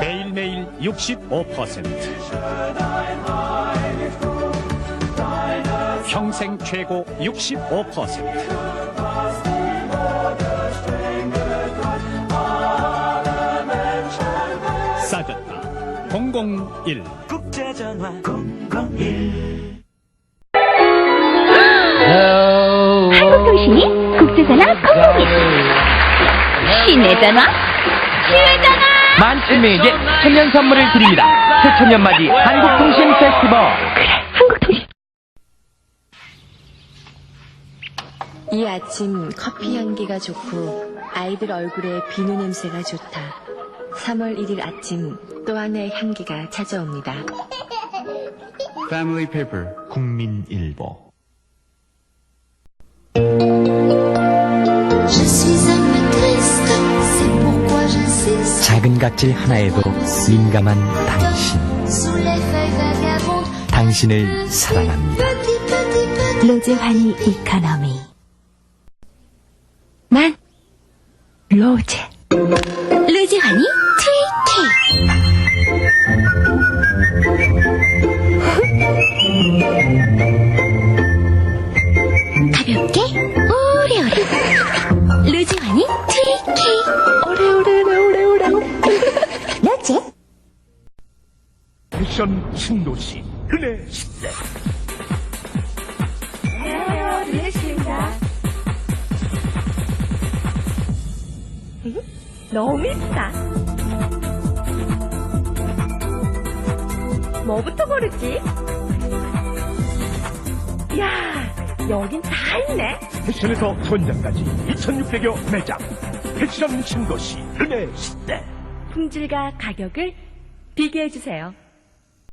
매일매일 65%. 평생 최고 65%. 싸졌다. 001. 국제전화 001 신이 국제전화 공공이 시내전화 시외전화 만쯤에게 천년 선물을 드립니다. 새천년 맞이 한국통신 페스티벌. 한국통신 이 아침 커피 향기가 좋고 아이들 얼굴에 비누 냄새가 좋다. 3월 1일 아침 또 하나의 향기가 찾아옵니다. 패밀리 페이퍼 국민일보 작은 각질 하나에도 민감한 당신. 당신을 사랑합니다. 로제환이 이카노미. 난 로제. 로제환이 트위티 가볍게 오래오래 로제환이 트위티 패션 신도시 은혜 10대. 너무 이쁘다. 뭐부터 고르지? 야, 여긴 다 있네. 패션에서 선장까지 2600여 매장. 패션 신도시 은혜 10대. 품질과 가격을 비교해주세요.